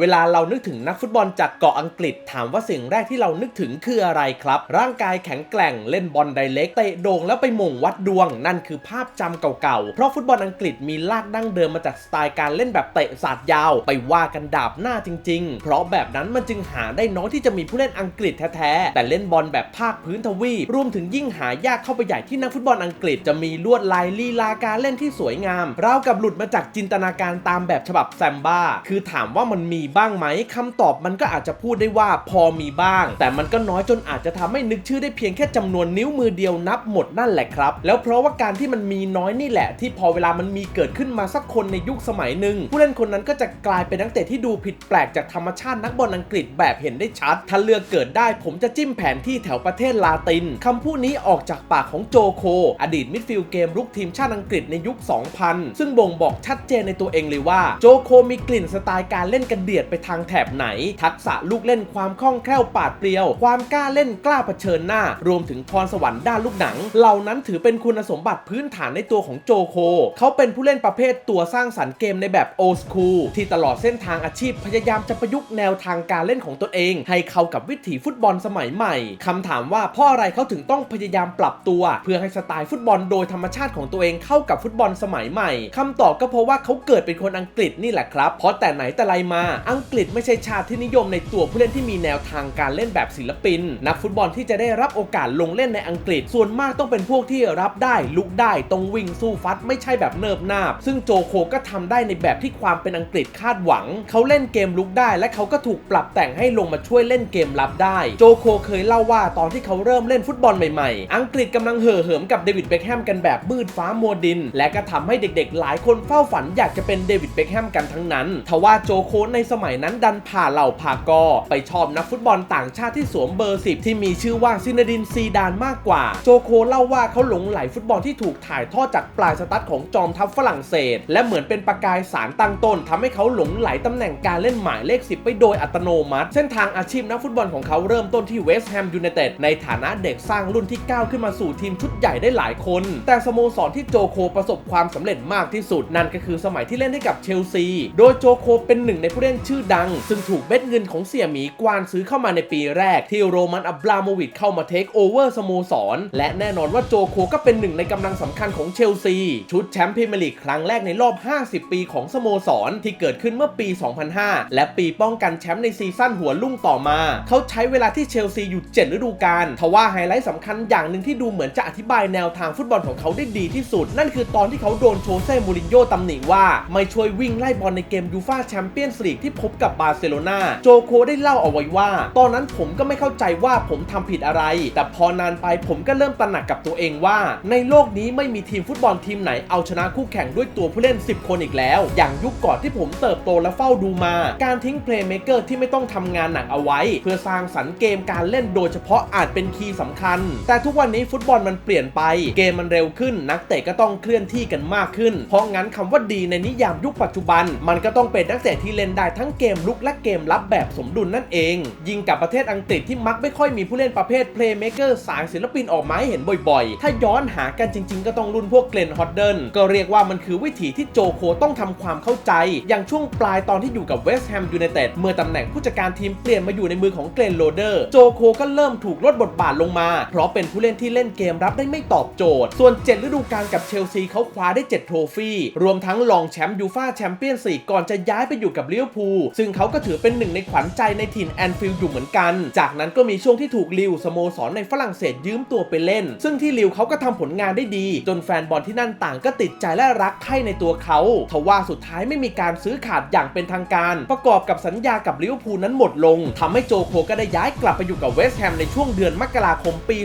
เวลาเรานึกถึงนักฟุตบอลจากเกาะอังกฤษถามว่าสิ่งแรกที่เรานึกถึงคืออะไรครับ ร่างกายแข็งแกร่งเล่นบอลไดเล็กเตะโด่งแล้วไปมงวัดดวง นั่นคือภาพจำเก่าๆ เพราะฟุตบอลอังกฤษมีลากดั้งเดิมมาจากสไตล์การเล่นแบบเตะสาดยาว ไปว่ากันดาบหน้าจริงๆ เพราะแบบนั้นมันจึงหาได้น้อยที่จะมีผู้เล่นอังกฤษแท้ๆแต่เล่นบอลแบบภาคพื้นทวีปรวมถึงยิ่งหายากเข้าไปใหญ่ที่นักฟุตบอลอังกฤษจะมีลวดลายลีลาการเล่นที่สวยงามราวกับหลุดมาจากจินตนาการตามแบบฉบับแซมบ้าคือถามว่ามันมีบ้างไหมคำตอบมันก็อาจจะพูดได้ว่าพอมีบ้าง แต่มันก็น้อยจนอาจจะทำให้นึกชื่อได้เพียงแค่จำนวนนิ้วมือเดียวนับหมดนั่นแหละครับ แล้วเพราะว่าการที่มันมีน้อยนี่แหละ ที่พอเวลามันมีเกิดขึ้นมาสักคนในยุคสมัยหนึ่งผู้เล่นคนนั้นก็จะกลายเป็นนักเตะที่ดูผิดแปลกจากธรรมชาตินักบอลอังกฤษแบบเห็นได้ชัด ถ้าเลือกเกิดได้ผมจะจิ้มแผนที่แถวประเทศลาตินคำพูดนี้ออกจากปากของโจโค อดีตมิดฟิลด์เกมรุกทีมชาติอังกฤษในยุค 2000 ซึ่งบ่งบอกชัดเจนในตัวเองเลยว่าโจโคมีกลิ่นสไตล์การเล่นกันเดียดไปทางแถบไหน ทักษะลูกเล่นความคล่องแคล่วปาดเปรียว ความกล้าเล่นกล้าเผชิญหน้า รวมถึงพรสวรรค์ด้านลูกหนัง เหล่านั้นถือเป็นคุณสมบัติพื้นฐานในตัวของโจโค เขาเป็นผู้เล่นประเภทตัวสร้างสรรค์เกมในแบบโอ s คูลที่ตลอดเส้นทางอาชีพพยายามจะประยุกต์แนวทางการเล่นของตนเอง ให้เข้ากับวิถีฟุตบอลสมัยใหม่คำถามว่าเพราะอะไรเขาถึงต้องพยายามปรับตัว เพื่อให้สไตล์ฟุตบอลโดยธรรมชาติของตัวเองเข้ากับฟุตบอลสมัยใหม่คำตอบก็เพราะว่าเขาเกิดเป็นคนอังกฤษนี่แหละครับ เพราะแต่ไหนแต่ไรมาอังกฤษไม่ใช่ชาติที่นิยมในตัวผู้เล่นที่มีแนวทางการเล่นแบบศิลปิน นักฟุตบอลที่จะได้รับโอกาสลงเล่นในอังกฤษ ส่วนมากต้องเป็นพวกที่รับได้ลุกได้ตรงวิ่งสู้ฟัดไม่ใช่แบบเนิบนาบ ซึ่งโจโคก็ทำได้ในแบบที่ความเป็นอังกฤษคาดหวัง เขาเล่นเกมลุกได้ และเขาก็ถูกปรับแต่งให้ลงมาช่วยเล่นเกมรับได้ โจโคเคยเล่าว่าตอนที่เขาเริ่มเล่นฟุตบอลใหม่ๆ อังกฤษกำลังเห่อเหิมกับเดวิดเบคแฮมกันแบบมืดฟ้ามัวดิน และก็ทำให้เด็กๆ หลายคนเฝ้าฝันอยากจะเป็นเดวิดเบคแฮมกันทั้งนั้นทว่าโจโคในสมัยนั้นดันผ่าเหล่าผ่ากอ ไปชอบนักฟุตบอลต่างชาติที่สวมเบอร์10ที่มีชื่อว่าซินาดินซีดานมากกว่า โจโคเล่าว่าเขาหลงไหลฟุตบอลที่ถูกถ่ายทอดจากปลายสตั๊ดของจอมทัพฝรั่งเศส และเหมือนเป็นประกายสารตั้งต้นทำให้เขาหลงไหลตำแหน่งการเล่นหมายเลข 10 ไปโดยอัตโนมัติ เส้นทางอาชีพนักฟุตบอลของเขาเริ่มต้นที่เวสต์แฮมยูไนเต็ดในฐานะเด็กสร้างรุ่นที่ก้าวขึ้นมาสู่ทีมชุดใหญ่ได้หลายคน แต่สโมสรที่โจโคประสบความสำเร็จมากที่สุด นั่นก็คือสมัยที่เล่นให้กับเชลซี โดยโจโคเป็นหนึ่งในผู้เล่นชื่อดัง ซึ่งถูกเบ็ดเงินของเสี่ยหมีกวานซื้อเข้ามาในปีแรก ที่โรมันอับราโมวิชเข้ามาเทคโอเวอร์สโมสร และแน่นอนว่าโจโคก็เป็นหนึ่งในกำลังสำคัญของเชลซี ชุดแชมป์พรีเมียร์ลีกครั้งแรกในรอบ 50 ปีของสโมสร ที่เกิดขึ้นเมื่อปี 2005 และปีป้องกันแชมป์ในซีซั่นหัวลุ่งต่อมา เขาใช้เวลาที่เชลซีอยู่ 7 ฤดูกาลทว่าไฮไลท์สำคัญอย่างหนึ่งที่ดูเหมือนจะอธิบายแนวทางฟุตบอลของเขาได้ดีที่สุด นั่นคือตอนที่เขาโดนโชเซ่มูรินโญ่ตำหนิว่าไม่ช่วยวิ่งไล่บอลในเกมยูฟาแชมเปี้ยนส์ลีกที่พบกับบาร์เซโลนาโจโคได้เล่าเอาไว้ว่า ตอนนั้นผมก็ไม่เข้าใจว่าผมทำผิดอะไร แต่พอนานไปผมก็เริ่มตระหนักกับตัวเองว่า ในโลกนี้ไม่มีทีมฟุตบอลทีมไหนเอาชนะคู่แข่งด้วยตัวผู้เล่น 10 คนอีกแล้ว อย่างยุคก่อนที่ผมเติบโตและเฝ้าดูมา การทิ้งเพลย์เมเกอร์ที่ไม่ต้องทำงานหนักเอาไว้ เพื่อสร้างสรรค์เกมการเล่นโดยเฉพาะอาจเป็นคีย์สำคัญ แต่ทุกวันนี้ฟุตบอลมันเปลี่ยนไป เกมมันเร็วขึ้น นักเตะก็ต้องเคลื่อนที่กันมากขึ้น เพราะงั้นคำว่าดีในนิยามยุคปัจจุบัน มันก็ต้องเป็นนักเตะที่เล่นได้ทั้งเกมลุกและเกมรับแบบสมดุลนั่นเอง ยิงกับประเทศอังกฤษที่มักไม่ค่อยมีผู้เล่นประเภทเพลย์เมเกอร์สายศิลปินออกมาให้เห็นบ่อยๆ ถ้าย้อนหากันจริง ๆ ก็ต้องรุ่นพวกเกลนฮอดเดิลก็เรียกว่ามันคือวิถีที่โจโคต้องทำความเข้าใจ อย่างช่วงปลายตอนที่อยู่กับเวสต์แฮมยูไนเต็ดเมื่อตำแหน่งผู้จัดการทีมเปลี่ยนมาอยู่ในมือของเกลนโรเดอร์โจโคก็เริ่มถูกลดบทบาทลงมา เพราะเป็นผู้เล่นที่เล่นเกมรับได้ไม่ตอบโจทย์ ส่วน 7 ฤดูกาลกับเชลซีเขาคว้าได้ 7 โทรฟี่รวมทั้งรองแชมป์ยูฟ่าแชมเปี้ยนส์ลีกก่อนจะย้ายไปอยู่กับลิเวอร์พูลซึ่งเขาก็ถือเป็นหนึ่งในขวัญใจในถิ่นแอนฟิลด์อยู่เหมือนกัน จากนั้นก็มีช่วงที่ถูกลิวสโมสรในฝรั่งเศสยืมตัวไปเล่น ซึ่งที่ลิวเขาก็ทำผลงานได้ดี จนแฟนบอลที่นั่นต่างก็ติดใจและรักใคร่ในตัวเขาทว่าสุดท้ายไม่มีการซื้อขาดอย่างเป็นทางการ ประกอบกับสัญญากับลิเวอร์พูลนั้นหมดลงทำให้โจโคก็ได้ย้ายกลับไปอยู่กับเวสต์แฮมในช่วงเดือนมกราคมปี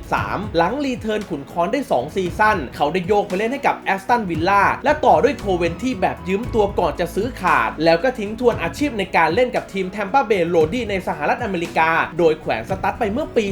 2013 หลังรีเทิร์นขุนคอนได้ 2 ซีซั่น เขาได้โยกไปเล่นให้กับแอสตันวิลล่าและต่อด้วยโคเวนที่แบบยืมตัวก่อนจะซื้อขาด แล้วก็ทิ้งทวนอาชีพในการเล่นกับทีมแทมปอร์เบย์โรดี้ในสหรัฐอเมริกา โดยแขวนสตั๊ดไปเมื่อปี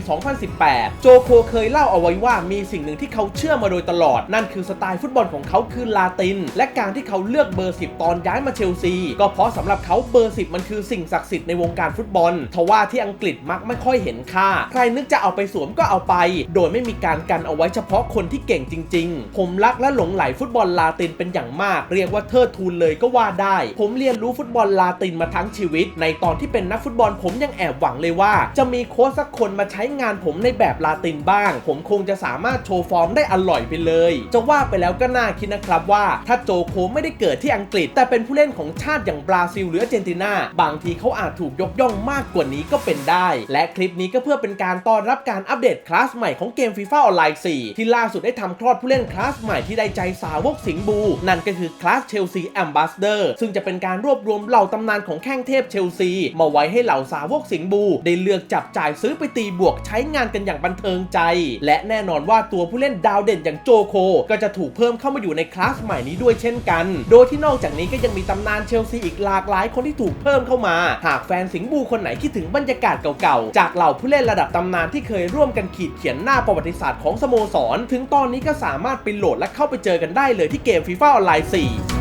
2018 โจโคเคยเล่าเอาไว้ว่ามีสิ่งหนึ่งที่เขาเชื่อมาโดยตลอด นั่นคือสไตล์ฟุตบอลของเขาคือลาติน และการที่เขาเลือกเบอร์ 10 ตอนย้ายมาเชลซี ก็เพราะสำหรับเขาเบอร์ 10 มันคือสิ่งศักดิ์สิทธิ์ในวงการฟุตบอลทว่าที่อังกฤษมักไม่ค่อยเห็นค่า ใครนึกจะเอาไปสวมก็เอาไป โดยไม่มีการกันเอาไว้เฉพาะคนที่เก่งจริง ๆ ผมรักและหลงไหลฟุตบอลลาตินเป็นอย่างมาก เรียกว่าเทิดทูนเลยก็ว่าได้ ผมเรียนรู้ฟุตบอลลาาตินมาทั้งชีวิต ในตอนที่เป็นนักฟุตบอลผมยังแอบหวังเลยว่า จะมีโค้ชสักคนมาใช้งานผมในแบบลาตินบ้าง ผมคงจะสามารถโชว์ฟอร์มได้อร่อยไปเลย จะว่าไปแล้วก็น่าคิดนะครับว่า ถ้าโจโคไม่ได้เกิดที่อังกฤษ แต่เป็นผู้เล่นของชาติอย่างบราซิลหรืออาร์เจนตินาบางทีเขาอาจถูกยกย่องมากกว่านี้ก็เป็นได้ และคลิปนี้ก็เพื่อเป็นการต้อนรับการอัปเดตคลาสใหม่ของเกม FIFA ออนไลน์4ที่ล่าสุดได้ทำคลอดผู้เล่นคลาสใหม่ที่ได้ใจสาวกสิงบู นั่นก็คือคลาสเชลซีแอมบาสเดอร์ซึ่งจะเป็นการรวบรวมเหล่าตำนานของแข้งเทพเชลซี มาไว้ให้เหล่าสาวกสิงห์บู ได้เลือกจับจ่ายซื้อไปตีบวกใช้งานกันอย่างบันเทิงใจ และแน่นอนว่าตัวผู้เล่นดาวเด่นอย่างโจโค ก็จะถูกเพิ่มเข้ามาอยู่ในคลาสใหม่นี้ด้วยเช่นกัน โดยที่นอกจากนี้ก็ยังมีตำนานเชลซีอีกหลากหลายคนที่ถูกเพิ่มเข้ามา หากแฟนสิงห์บูคนไหนคิดถึงบรรยากาศเก่าๆ จากเหล่าผู้เล่นระดับตำนานที่เคยร่วมกันขีดเขียนหน้าประวัติศาสตร์ของสโมสร ถึงตอนนี้ก็สามารถไปโหลดและเข้าไปเจอกันได้เลยที่เกม FIFA ออนไลน์4